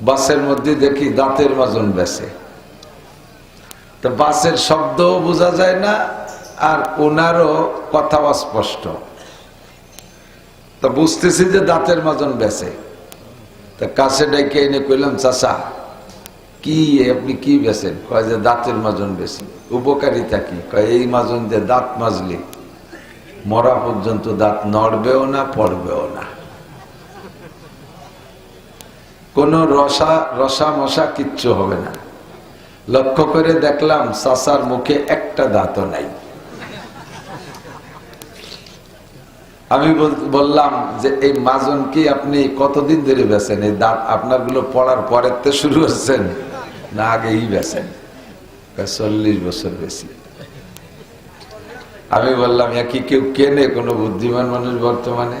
বাসের মধ্যে দেখি দাঁতের মাজন বেছে। তো বাসের শব্দও বোঝা যায় না আর ওনারও কথা অস্পষ্ট। তো বুঝতেছি যে দাঁতের মাজন বেছে। তা কাছে ডেকে এনে কইলাম, চাচা, কি আপনি কি বেছেন? কয় যে, দাঁতের মাজন বেশি উপকারিতা কি? কয়, এই মাজন যে দাঁত মাজলি। মরা পর্যন্ত দাঁত নড়বেও না, পড়বেও না। কোন রসা রসা মশা কিচ্ছু হবে না। লক্ষ্য করে দেখলাম চাচার মুখে একটা দাঁতও নাই। আমি বললাম যে এই মাজন কি আপনি কতদিন ধরে বেছেন? এই দাঁত আপনারগুলো পড়ার পরের তো শুরু হচ্ছেন না আগেই বেছেন? চল্লিশ বছর বেশি। আমি বললাম একই কেউ কেনে কোনো বুদ্ধিমান মানুষ বর্তমানে?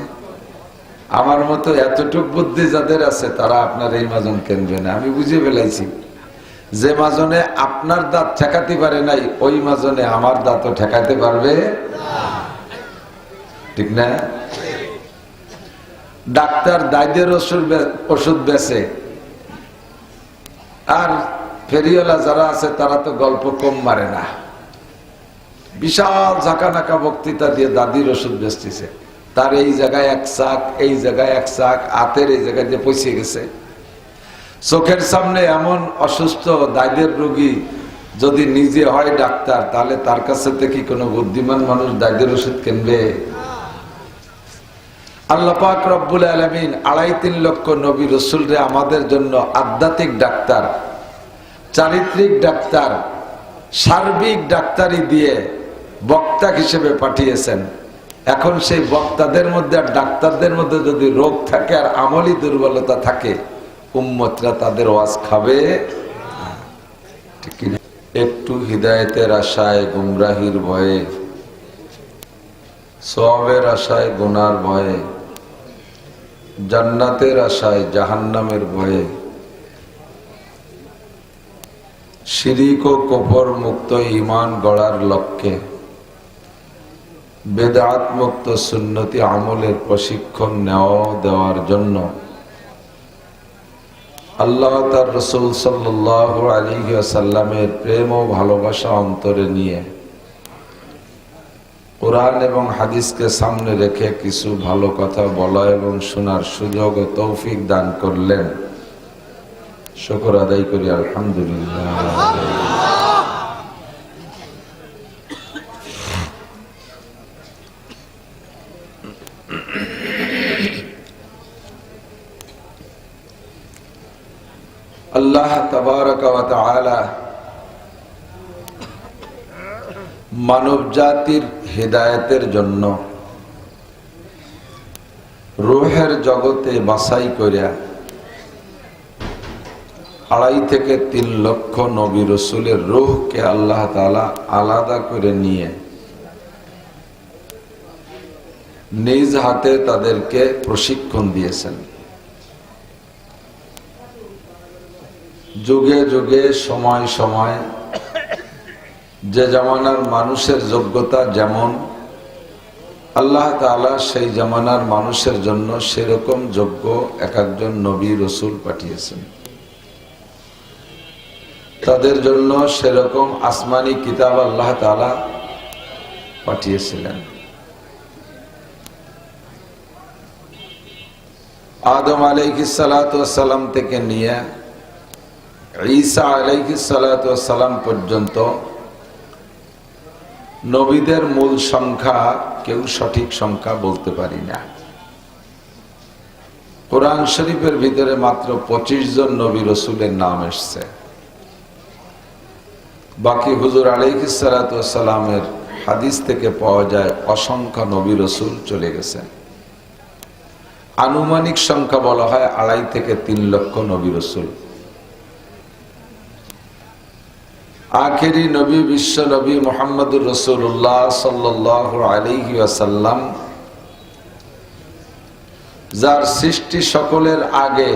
আমার মতো এতটুক বুদ্ধি যাদের আছে, তারা আপনার এই মাজন কেনবে না আমি বুঝে ফেলাইছি। যে মাজনে আপনার দাঁত ঠেকাতে পারে নাই, ওই মাজনে আমার দাঁতও ঠেকাতে পারবে? ঠিক না? ডাক্তার দায়দের ওষুধ ওষুধ বেছে। আর ফেরিওয়ালা যারা আছে, তারা তো গল্প কম মারে না। বিশাল ঝাঁকানাকা বক্তৃতা দিয়ে দাদির ওষুধ বেচতেছে। তার এই জায়গায় এক চাক এই জায়গায় এক চাক হাতের এই জায়গায় যে পৌঁছে গেছে। চোখের সামনে এমন অসুস্থ দায়দের রোগী যদি নিজে হয় ডাক্তার, তাহলে তার কাছে থেকে কোনো বুদ্ধিমান মানুষ দায়দের ওষুধ কিনবে। আল্লাহ পাক রব্বুল আলমিন আড়াই তিন লক্ষ নবী রসুলরে আমাদের জন্য আধ্যাত্মিক ডাক্তার, চারিত্রিক ডাক্তার, সার্বিক ডাক্তারি দিয়ে বক্তা হিসেবে পাঠিয়েছেন। এখন সেই বক্তাদের মধ্যে আর ডাক্তারদের মধ্যে যদি রোগ থাকে আর আমলি দুর্বলতা থাকে, উম্মতরা তাদের ওয়াজ খাবে? একটু হৃদায়তের আশায় গুমরাহির ভয়ে সবের আশায় গুনার ভয়ে, জান্নাতের আশায় জাহান্নামের ভয়ে, শিরিক ও কপর মুক্ত ইমান গড়ার লক্ষ্যে বেদাত সুন্নতি আমলের প্রশিক্ষণ নেওয়া দেওয়ার জন্য আল্লাহ তার রসুল সাল্লাহ আলী সাল্লামের প্রেম ও ভালোবাসা অন্তরে নিয়ে কোরআন এবং হাদিসকে সামনে রেখে কিছু ভালো কথা বলা এবং শোনার সুযোগ ও তৌফিক দান করলেন। শুকর আদায় করি, আলহামদুলিল্লাহ। আল্লাহ তাআলা মানব জাতির হৃদায়তের জন্য রোহের জগতে বাছাই করিয়া আড়াই থেকে তিন লক্ষ নবী রসুলের রোহকে আল্লাহ তালা আলাদা করে নিয়ে নিজ হাতে তাদেরকে প্রশিক্ষণ দিয়েছেন। যুগে যুগে, সময় সময়, যে জামানার মানুষের যোগ্যতা যেমন, আল্লাহ তাআলা সেই জামানার মানুষের জন্য সেরকম যোগ্য এক একজন নবী রসুল পাঠিয়েছেন। তাদের জন্য সেরকম আসমানি কিতাব আল্লাহ তাআলা পাঠিয়েছিলেন। আদম আলাইহিসালাম থেকে নিয়ে ঈসা আলাইহিসালাম পর্যন্ত নবীদের মূল সংখ্যা কেউ সঠিক সংখ্যা বলতে পারি না। কোরআন শরীফের ভিতরে মাত্র পঁচিশ জন নবী রসুলের নাম এসছে। বাকি হুজুর আলিহিসালামের হাদিস থেকে পাওয়া যায় অসংখ্য নবী রসুল চলে গেছে আনুমানিক সংখ্যা বলা হয় আড়াই থেকে তিন লক্ষ নবী রসুল। আখেরি নবী বিশ্ব নবী মোহাম্মদুর রসুল্লাহ সাল্লাহ আলহি আসাল্লাম যার সৃষ্টি সকলের আগে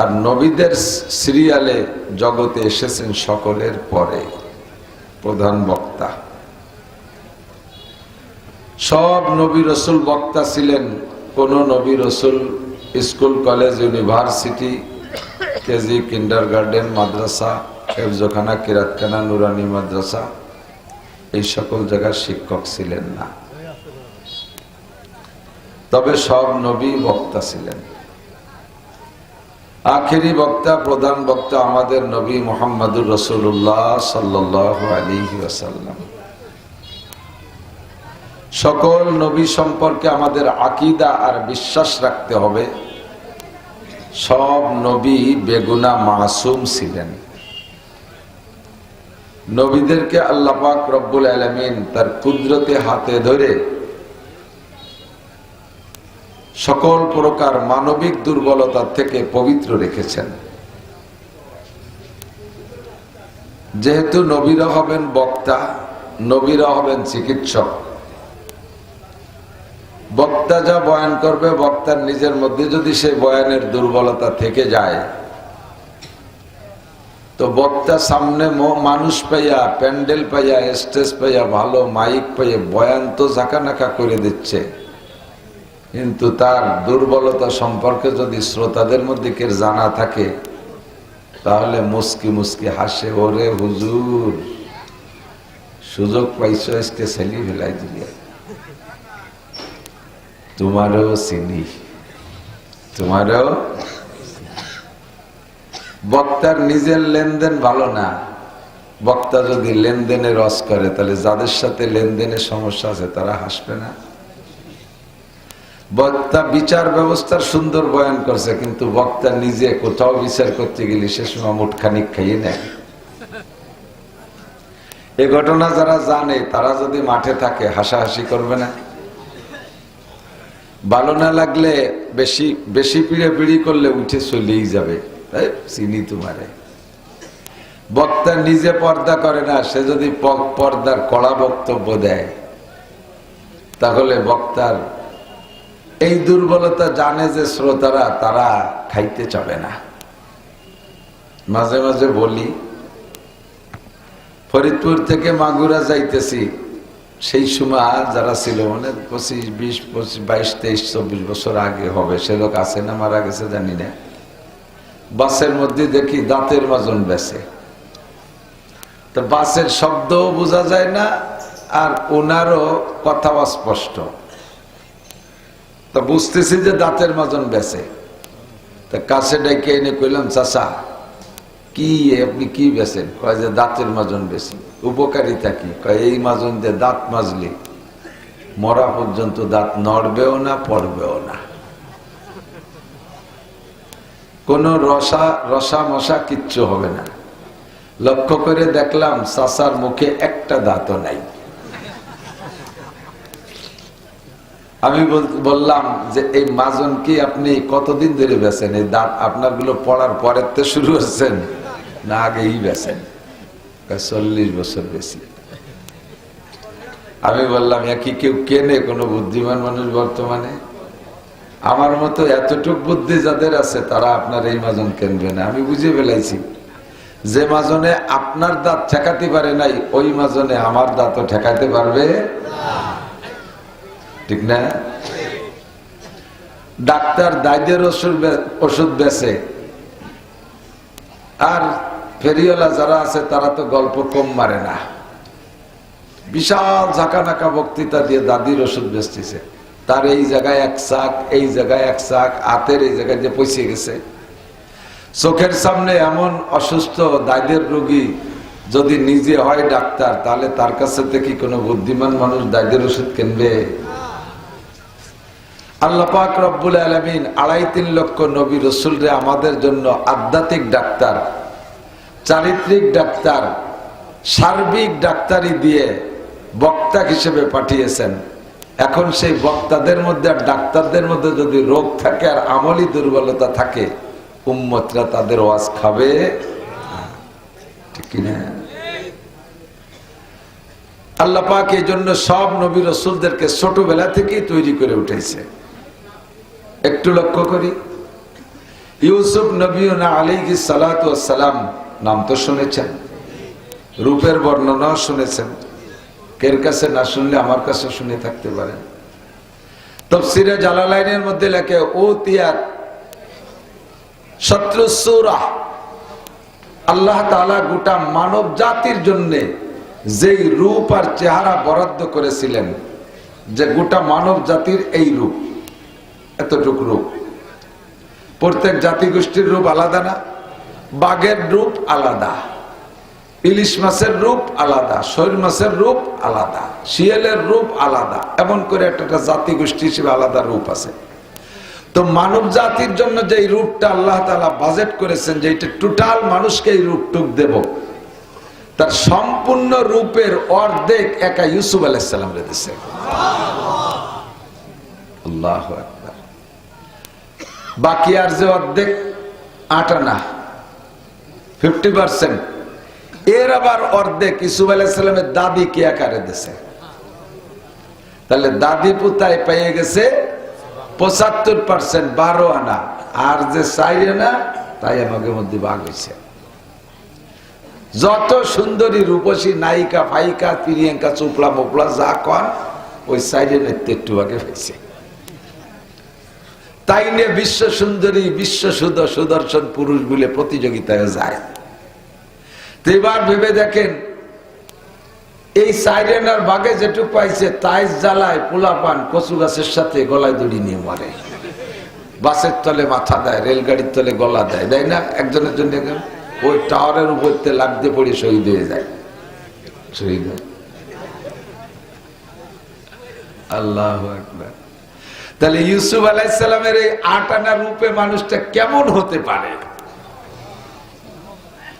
আর নবীদের সিরিয়ালে জগতে এসেছেন সকলের পরে, প্রধান বক্তা। সব নবী রসুল বক্তা ছিলেন কোন নবী রসুল, school, college, university, KG kindergarten মাদ্রাসা হেফজখানা কিরাতখানা, নুরানি মাদ্রাসা, এই সকল জায়গার শিক্ষক ছিলেন না। তবে সব নবী বক্তা ছিলেন। আখেরি বক্তা, প্রধান বক্তা আমাদের নবী মোহাম্মদুর রসুল্লাহ সাল্লাহ আলী সকল নবী সম্পর্কে আমাদের আকিদা আর বিশ্বাস রাখতে হবে। সব নবী বেগুনা মাসুম ছিলেন। নবীদেরকে আল্লাপাক রব্বুল আলমিন তার কুদরতে হাতে ধরে সকল প্রকার মানবিক দুর্বলতা থেকে পবিত্র রেখেছেন। যেহেতু নবীরা হবেন বক্তা, নবীরা হবেন চিকিৎসক। বক্তা যা বয়ান করবে বক্তার নিজের মধ্যে যদি সেই বয়ানের দুর্বলতা থেকে যায় তো বক্তা সামনে মানুষ পাইয়া, প্যান্ডেল পাইয়া, স্টেজ পাইয়া, ভালো মাইক পাইয়া বয়ান তো ঝাঁকানাকা করে দিচ্ছে। কিন্তু তার দুর্বলতা সম্পর্কে যদি শ্রোতাদের মধ্যে কে জানা থাকে, তাহলে মুস্কি মুস্কি হাসে, ওরে হুজুর, সুযোগ পাইছ, আজকে সেলি ফেলাই দিলে। তোমারও চিনি তোমারও বক্তার নিজের লেনদেন ভালো না। বক্তা যদি লেনদেনে রস করে, তাহলে যাদের সাথে লেনদেনের সমস্যা আছে, তারা হাসবে না। বক্তা বিচার ব্যবস্থার সুন্দর বয়ান করছে, কিন্তু বক্তা নিজে কোথাও বিচার করতে গেলে সে সময় মুটখানিক খাইয়ে নেয়। এ ঘটনা যারা জানে, তারা যদি মাঠে থাকে, হাসাহাসি করবে না। ভালো না লাগলে বেশি বেশি পিড়ে পিড়ি করলে উঠে চলেই যাবে। চিনি তোমারে। বক্তা নিজে পর্দা করে না, সে যদি পর্দার কড়া বক্তব্য দেয়, তাহলে বক্তার এই দুর্বলতা জানে যে শ্রোতারা, তারা খাইতে চাবে না। মাঝে মাঝে বলি, ফরিদপুর থেকে মাগুরা যাইতেছি, সেই সময় যারা ছিল মানে পঁচিশ, বিশ, পঁচিশ, বাইশ, তেইশ, চব্বিশ বছর আগে হবে, সে লোক আছে না মারা গেছে জানি না। বাসের মধ্যে দেখি দাঁতের মাজন বেছে তো বাসের শব্দও বোঝা যায় না আর ওনারও কথা অস্পষ্ট তা বুঝতেছি যে দাঁতের মাজন বেছে তা কাছে ডেকে এনে কইলাম চাষা কি আপনি কি বেছেন কয় যে, দাঁতের মাজন বেশি উপকারিতা কি? কয়, এই মাজন দিয়ে দাঁত মাজলি। মরা পর্যন্ত দাঁত নড়বেও না, পড়বেও না। কোন রসা রসা মশা কিচ্ছু হবে না। লক্ষ্য করে দেখলাম চাষার মুখে একটা দাঁতও নাই। আমি বললাম যে, এই মাজন কি আপনি কতদিন ধরে বেছেন? এই দাঁত আপনারগুলো পড়ার পরের তো শুরু হচ্ছেন না আগেই বেছেন? চল্লিশ বছর বেশি। আমি বললাম একই কেউ কেনে কোনো বুদ্ধিমান মানুষ বর্তমানে? আমার মতো এতটুক বুদ্ধি যাদের আছে, তারা আপনার এই মাজন কেনবে না। আমি বুঝে ফেলাইছি। যে মাজনে আপনার দাঁত ঠেকাতে পারে নাই, ওই মাজনে আমার দাঁতও ঠেকাতে পারবে ঠিক না? ডাক্তার দায়দের ওষুধ ওষুধ বেছে। আর ফেরিওয়ালা যারা আছে, তারা তো গল্প কম মারে না। বিশাল ঝাঁকা নাকা বক্তৃতা দিয়ে দাদির ওষুধ বেচতেছে। তার এই জায়গায় এক শাক, এই জায়গায় এক শাক হাতের এই জায়গায় যে পৌঁছে গেছে। চোখের সামনে এমন অসুস্থ দায়দের রোগী যদি নিজে হয় ডাক্তার, তাহলে তার কাছে থেকে কোনো বুদ্ধিমান মানুষ দায়দের ওষুধ কিনবে? আল্লাহ পাক রব্বুল আলমিন আড়াই তিন লক্ষ নবী রসুলরে আমাদের জন্য আধ্যাত্মিক ডাক্তার, চারিত্রিক ডাক্তার, সার্বিক ডাক্তারি দিয়ে বক্তা হিসেবে পাঠিয়েছেন। এখন সেই বক্তাদের মধ্যে আর ডাক্তারদের মধ্যে যদি রোগ থাকে আর আমলি দুর্বলতা থাকে, উম্মতরা তাদের ওয়াজ খাবে। ঠিক পাক এই জন্য সব নবী রসুলদেরকে ছোটবেলা থেকেই তৈরি করে উঠেছে। একটু লক্ষ্য করি। ইউসুফ নবী আলী সালাম নাম তো শুনেছেন, রূপের বর্ণনাও শুনেছেন। কের কাছে না শুনলে আমার কাছে শুনে থাকতে পারেন তফসিরে জালালাইনের মধ্যে লেখে, ও তিয়ার, শত্রু সুরা, আল্লাহ তাআলা গোটা মানব জাতির জন্য যেই রূপ আর চেহারা বরাদ্দ করেছিলেন, যে গোটা মানব জাতির এই রূপ, এতটুক রূপ। প্রত্যেক জাতিগোষ্ঠীর রূপ আলাদা না, বাঘের রূপ আলাদা। ইলিশ মাছের রূপ আলাদা শৈল মাছের রূপ আলাদা, শিয়ালের রূপ আলাদা, এমন করে একটা একটা জাতিগোষ্ঠী হিসেবে আলাদা রূপ আছে। তো মানব জাতির জন্য যে রূপটা আল্লাহ তালা বাজেট করেছেন, যে এটা টোটাল মানুষকে এই রূপটুক দেব, তার সম্পূর্ণ রূপের অর্ধেক একা ইউসুফ আলাইসাল্লাম রেখেছে আল্লাহ বাকি আর যে অর্ধেক আটানা ফিফটি পার্সেন্ট এর আবার অর্ধেক ইসুফ দাদি কে আকারে দিছে? তাহলে দাদি পুতায় পেয়ে গেছে? পঁচাত্তর পার্সেন্ট বারো আনা। আর যে চাই আনা, তাই আমাকে মধ্যে ভাগ হয়েছে। যত সুন্দরী রূপসী নায়িকা, ফাইকা, প্রিয়াঙ্কা, চোপড়া, মোপড়া, যা কন, ওই সাইডে নেতৃত্ব একটু আগে হয়েছে। তাই নিয়ে বিশ্ব সুন্দরী, বিশ্ব সুদ সুদর্শন পুরুষ বলে প্রতিযোগিতায় যায়। এবার ভেবে দেখেন, এই সাইরেনার বাঘে যেটুক পাইছে তাইস জ্বালায় পোলা পান কচু গাছের সাথে গলায় দড়ি নিয়ে মারে। বাসের তলে মাথা দেয়, রেলগাড়ির তলে গলা দেয় দেয় না একজনের জন্য? ওই টাওয়ারের উপর লাগতে পড়ে শহীদ হয়ে যায়। শহীদ আল্লাহ একবার তাহলে ইউসুফ আলাইসালামের এই আট আনা রূপে মানুষটা কেমন হতে পারে?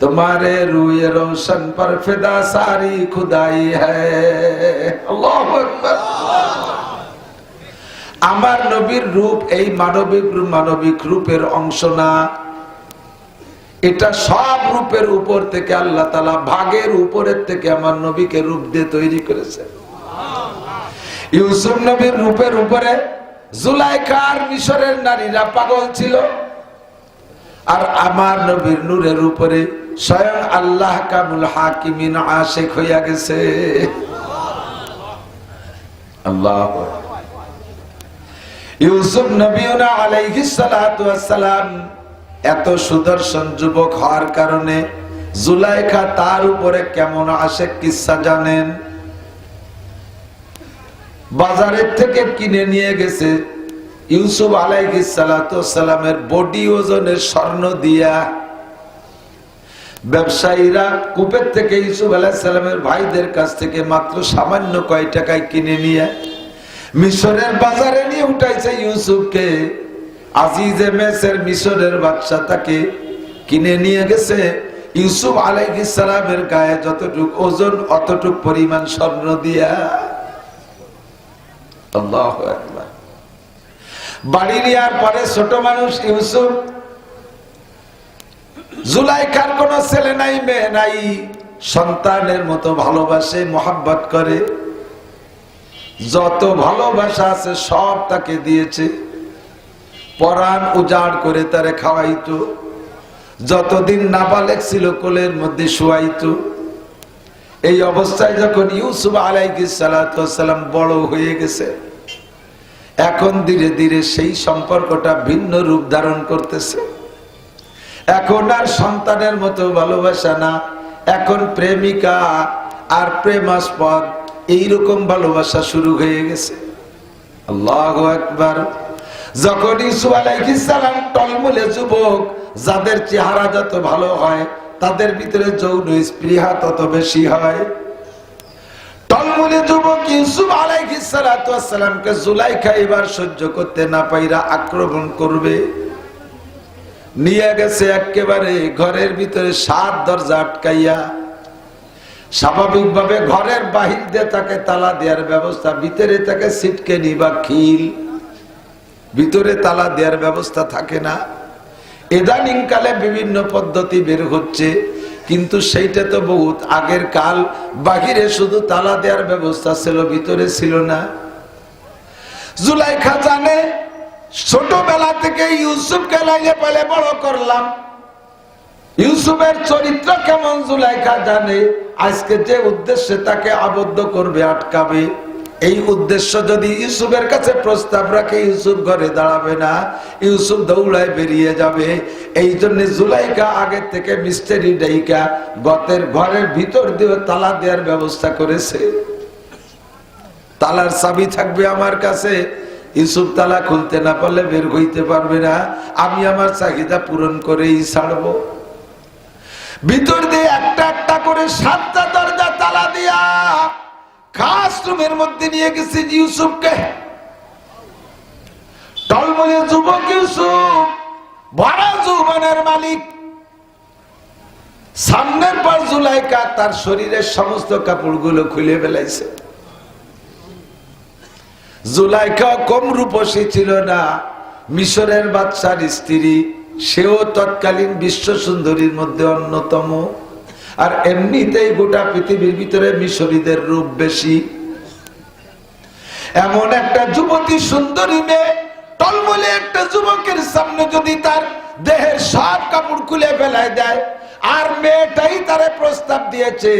তোমারে রুয়ে রোশন পর ফিদা সারি খুদাই আমার নবীর রূপ এই মানবিক মানবিক রূপের অংশ না। এটা সব রূপের উপর থেকে আল্লাহ তালা ভাগের উপরের থেকে আমার নবীকে রূপ দিয়ে তৈরি করেছে। ইউসুফ নবীর রূপের উপরে জুলাইকার মিশরের নারীরা পাগল ছিল। আর আমার নবীর নূরের উপরে স্বয়ং আল্লাহ কামুল হাকিমিন আশেক হইয়া গেছে। আল্লাহ ইউসুফ নবীনা আলাইহিস সালাতু ওয়াসসালাম এত সুদর্শন যুবক হওয়ার কারণে জুলাইখা তার উপরে কেমন আশেক কিসা জানেন? বাজারের থেকে কিনে নিয়ে গেছে। ইউসুফ আলাইহিস সালাতু ওয়াসসালামের বডি ওজনের স্বর্ণ দিয়া ব্যবসায়ীরা কূপের থেকে ইউসুফ আলাইসাল্লামের ভাইদের কাছ থেকে মাত্র সামান্য কয় টাকায় কিনে নিয়ে মিশরের বাজারে নিয়ে উঠাইছে ইউসুফকে। আজিজে মিশরের বাদশা তাকে কিনে নিয়ে গেছে। ইউসুফ আলাইহিস সালামের গায়ে যতটুক ওজন, অতটুক পরিমাণ স্বর্ণ দিয়া। বাড়ি নেওয়ার পরে ছোট মানুষ ইউসুফ জুলাইখার কোন ছেলে নাই, মেয়ে নাই, সন্তানের মতো ভালোবাসে, মোহাব্বত করে। যত ভালোবাসা আছে, সব তাকে দিয়েছে। পরাণ উজাড় করে তারে খাওয়াইত। যতদিন নাবালেক ছিল, কোলের মধ্যে শুয়াইতো। এই অবস্থায় যখন ইউসুফ আলাইসালাম বড় হয়ে গেছে, এখন ধীরে ধীরে সেই সম্পর্কটা ভিন্ন রূপ ধারণ করতেছে। এখন আর সন্তানের মতো ভালোবাসা না। এখন প্রেমিকা আর প্রেমাস্পদ, এইরকম ভালোবাসা শুরু হয়ে গেছে। আল্লাহ একবার যখন ইসু টলমলে যুবক, যাদের চেহারা যত ভালো হয়, তাদের ভিতরে যৌন স্পৃহা তত বেশি হয়। টলমলে যুবক ইউসুফ আলাইহিসালামকে জুলাইখা এবার সহ্য করতে না পাইরা আক্রমণ করবে। নিয়ে গেছে একেবারে ঘরের ভিতরে সাত দরজা আটকাইয়া। স্বাভাবিকভাবে ঘরের বাহির দিয়ে তাকে তালা দেওয়ার ব্যবস্থা, ভিতরে তাকে সিটকে নিবা খিল। ভিতরে তালা দেওয়ার ব্যবস্থা থাকে না। ইদানিং কালে বিভিন্ন পদ্ধতি বের হচ্ছে, কিন্তু সেইটা তো বহুত আগের কাল। বাহিরে শুধু তালা দেওয়ার ব্যবস্থা ছিল, ভিতরে ছিল না। জুলাইখা জানে ছোটবেলা থেকে ইউসুফকে লাইনে পেলে বড় করলাম। ইউসুফের চরিত্র কেমন জুলাইখা জানে? আজকে যে উদ্দেশ্যে তাকে আবদ্ধ করবে, আটকাবে, এই উদ্দেশ্য যদি ইউসুফের কাছে প্রস্তাব রাখে, ইউসুফ ঘরে দাঁড়াবে না, ইউসুফ দৌড়ায় বেরিয়ে যাবে। এই জন্য জুলাইকা আগের থেকে মিস্টারি ডাইকা গতের ঘরের ভিতর দিয়ে তালা দেওয়ার ব্যবস্থা করেছে। তালার চাবি থাকবে আমার কাছে। ইউসুফ তালা খুলতে না পারলে বের হইতে পারবে না। আমি আমার চাহিদা পূরণ করেই ছাড়বো। ভিতর দিয়ে একটা একটা করে সাতটা দরজা তালা দিয়া খাস মধ্যে নিয়ে গেছে ইউসুফকে। টলমলে যুবক ইউসুফ ভরা যৌবনের মালিক। সামনের পর জুলাইকা তার শরীরের সমস্ত কাপড়গুলো খুলে ফেলাইছে। জুলাইকা কম রূপসী ছিল না। মিশরের বাচ্চার স্ত্রী, সেও তৎকালীন বিশ্ব সুন্দরীর মধ্যে অন্যতম। আর এমনিতেই গোটা পৃথিবীর ভিতরে মিশরীদের রূপ বেশি। এমন একটা যুবতী সুন্দরী মেয়ে, টলমলে একটা যুবকের সামনে যদি তার দেহের সব কাপড় খুলে ফেলায় দেয়, আর মেয়েটাই তারে প্রস্তাব দিয়েছে,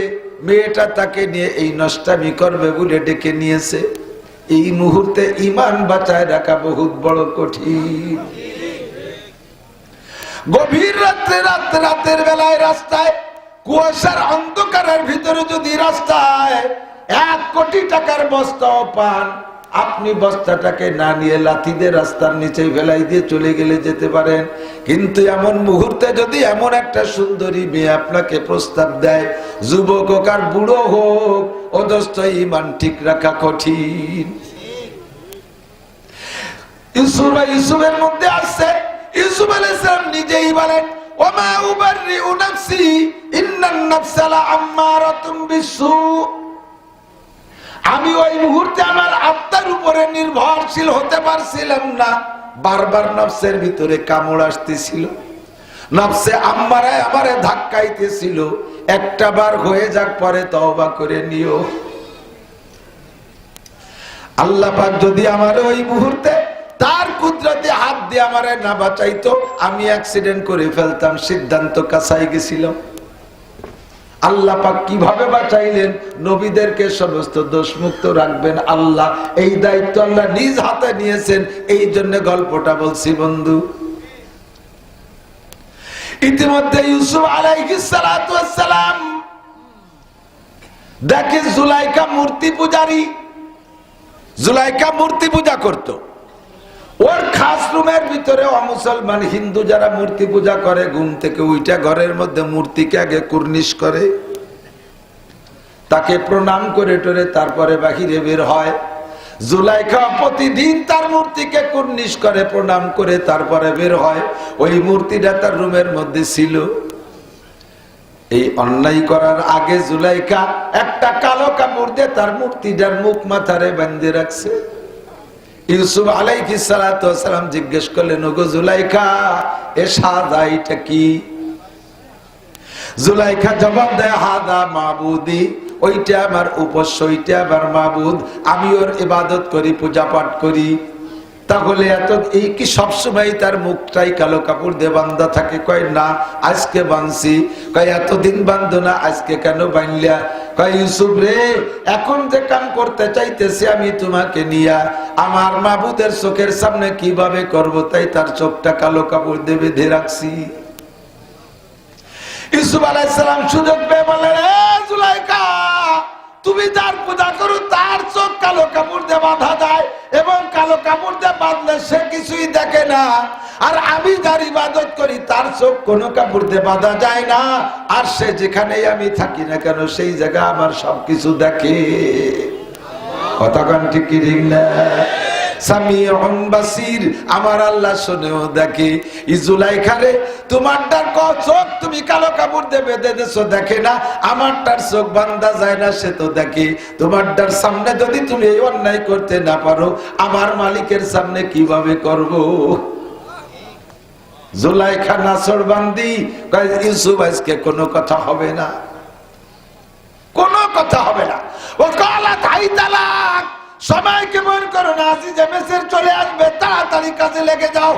মেয়েটা তাকে নিয়ে এই নষ্টামি করবে বলে ডেকে নিয়েছে। এই মুহূর্তে ইমান বাঁচায় রাখা বহুত বড় কঠিন। গভীর রাত্রে রাত রাতের বেলায় রাস্তায়, কুয়াশার অন্ধকারের ভিতরে যদি রাস্তায় এক কোটি টাকার বস্তাও পান, আপনি বস্তাটাকে না নিয়ে লাথিদের রাস্তার নিচে ফেলাই দিয়ে চলে গেলে যেতে পারেন। কিন্তু এমন মুহূর্তে যদি এমন একটা সুন্দরী মেয়ে আপনাকে প্রস্তাব দেয়, যুবক হোক আর বুড়ো হোক ঠিক রাখা কঠিন। ইউসুফ ইউসুফের মধ্যে আসছে ইউসুফ নিজেই বলেন, ওমা আমি ওই মুহূর্তে আমার আত্মার উপরে নির্ভরশীল হতে পারছিলাম না, বারবার নফসের ভিতরে কামড় আসতেছিল। নফসে আম্মারে আমারে ধাক্কাইতেছিল। একটা বার হয়ে যাক, পরে তওবা করে নিও। আল্লাহ পাক যদি আমার ওই মুহূর্তে তার কুদরতে হাত দিয়ে আমারে না বাঁচাইতো, আমি অ্যাক্সিডেন্ট করে ফেলতাম, সিদ্ধান্ত কাছাই গেছিলাম আল্লাহ পাক কীভাবে বাঁচাইলেন? নবীদেরকে সমস্ত দোষমুক্ত রাখবেন আল্লাহ। এই দায়িত্ব আল্লাহ নিজ হাতে নিয়েছেন। এই জন্য গল্পটা বলছি বন্ধু। ইতিমধ্যে ইউসুফ আলাইহিস সালাম দেখে জুলাইকা মূর্তি পূজারি, জুলাইকা মূর্তি পূজা করত। ওর খাস রুমের ভিতরে অমুসলমান হিন্দু যারা মূর্তি পূজা করে, ঘুম থেকে ওইটা ঘরের মধ্যে মূর্তিকে আগে কুর্নিশ করে, তাকে প্রণাম করে টরে, তারপরে বাহিরে বের হয়। জুলাইখা প্রতিদিন তার মূর্তিকে কুর্নিশ করে, প্রণাম করে, তারপরে বের হয়। ওই মূর্তিটা তার রুমের মধ্যে ছিল। এই অন্যায় করার আগে জুলাইকা একটা কালো কাপড় দিয়ে তার মূর্তিটার মুখ মাথারে বান্ধে রাখছে। ইউসুফ আলাইকি সালাম জিজ্ঞেস করলেন, ওগো জুলাইকা এ সাদা এটা কি? জুলাইখা জবাব দেয়, হাদা মাবুদি। ওইটা আমার উপস্য ওইটা আমার মাবুদ আমি ওর ইবাদত করি পূজা পাঠ করি। তাহলে এত এই কি সবসময় তার মুখটাই কালো কাপড় দিয়ে বান্ধা থাকে? কয়, না, আজকে বানছি। কয়, এতদিন বান্ধ না, আজকে কেন বানলিয়া কয়, ইউসুফ রে, এখন যে কাম করতে চাইতেছি আমি তোমাকে নিয়া, আমার মাবুদের চোখের সামনে কীভাবে করব? তাই তার চোখটা কালো কাপড় দিয়ে বেঁধে রাখছি। ইউসুফ আলাইসালাম সুযোগ পেয়ে বললেন জুলাইকা তুমি যার পূজা করো, তার চোখ কালো কাপড় দিয়ে বাঁধা যায় এবং কালো কাপড় দিয়ে বাঁধলে সে কিছুই দেখে না। আর আমি যার ইবাদত করি, তার চোখ কোনো কাপড় দিয়ে বাঁধা যায় না। আর সে যেখানেই আমি থাকি না কেন, সেই জায়গা আমার সবকিছু দেখে। কতক্ষণ ঠিক ঠিক আমার আল্লাহ শুনেও দেখে। ইজুলাই ইজুলাইখারে তোমারটার ক চোখ তুমি কালো কাপড় দিয়ে বেঁধে দেছো, দেখে না? আমারটার চোখ বান্দা যায় না, সে তো দেখে। তোমারটার সামনে যদি তুমি এই অন্যায় করতে না পারো, আমার মালিকের সামনে কীভাবে করব? জুলাইখা নাসর বান্দি ইউসুফ, আজকে কোনো কথা হবে না। কোনো কথা হবে না। ও কালা তালাক। সবাইকে মন করো না মেসের চলে আসবে, তাড়াতাড়ি কাজে লেগে যাও।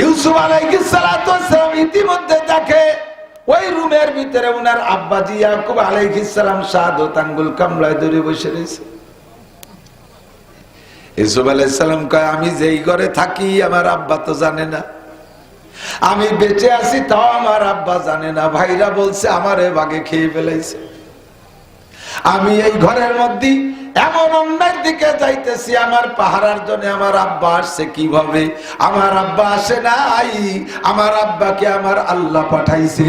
ইউসুফ আলাইহিস ইতিমধ্যে দেখে ওই রুমের ভিতরে আব্বাজি ইয়াকুব কামলায় বসে রয়েছে। ইউসুফ কয়, আমি যেই ঘরে থাকি, আমার আব্বা তো জানে না। আমি বেঁচে আছি, তাও আমার আব্বা জানে না। ভাইরা বলছে, আমারে বাগে খেয়ে ফেলেছে আমি এই ঘরের মধ্যে এমন অন্যের দিকে যাইতেছি, আমার পাহারার জন্য আমার আব্বা আসছে কীভাবে? আমার আব্বা আসে নাই, আমার আব্বাকে আমার আল্লাহ পাঠাইছে।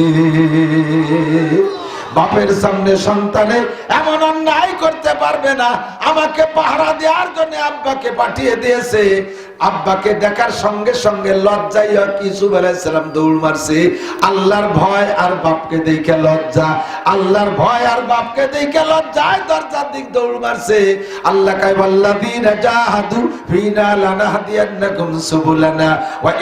বাপের সামনে সন্তানে এমন অন্যায় করতে পারবে না, আমাকে পাহারা দেওয়ার জন্য আব্বাকে পাঠিয়ে দিয়েছে। আব্বাকে দেখার সঙ্গে সঙ্গে লজ্জাই ইসুফ আলাইসালাম দৌড় মারছে। আল্লাহর ভয় আর বাপকে দেখে লজ্জা। আল্লাহর ভয় আর বাপকে দেখে লজ্জায় দরজার দিক দৌড় মারছে। আল্লাহ কাই ওয়াল্লাযীনা জাহাদু ফিনা সুবুলানা ওয়া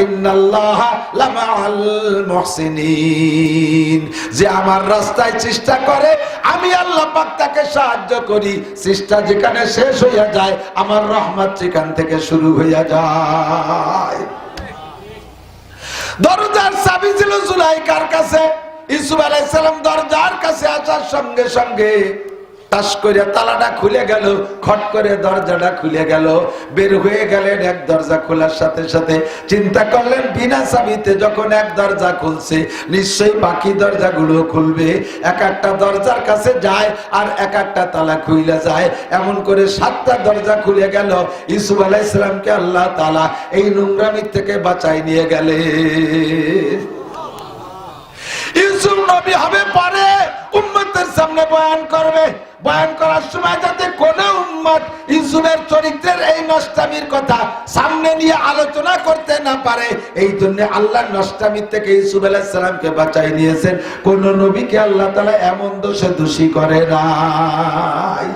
মুহসিনিন। যে আমার রাস্তায় চেষ্টা করে, আমি আল্লাহ পাক তাকে সাহায্য করি। চেষ্টা যেখানে শেষ হইয়া যায়, আমার রহমত সেখান থেকে শুরু হইয়া যায়। দরজার চাবি ছিল জুলাইকার কাছে ইসুফ আলাইসালাম দরজার কাছে আসার সঙ্গে সঙ্গে টাস করে তালাটা খুলে গেল, খট করে দরজাটা খুলে গেল। বের হয়ে গেলেন এক দরজা খোলার সাথে সাথে। চিন্তা করলেন, বিনা চাবিতে যখন এক দরজা খুলছে, নিশ্চয়ই বাকি দরজাগুলো খুলবে। এক একটা দরজার কাছে যায় আর এক একটা তালা খুলে যায়। এমন করে সাতটা দরজা খুলে গেল। ইসুফ আলাইসালামকে আল্লাহ তালা এই নোংরামির থেকে বাঁচাই নিয়ে গেলে ইউসুফ নবী হবে পরে। সামনে বয়ান করবে। বয়ান করার সময় যাতে কোন উম্মত ইউসুফের চরিত্রের এই নষ্টামির কথা সামনে নিয়ে আলোচনা করতে না পারে, এই জন্য আল্লাহ নষ্টামির থেকে ইউসুফ আলাইহিস সালামকে বাঁচাই নিয়েছেন। কোন নবীকে আল্লাহ তালা এমন দোষে দোষী করে নাই।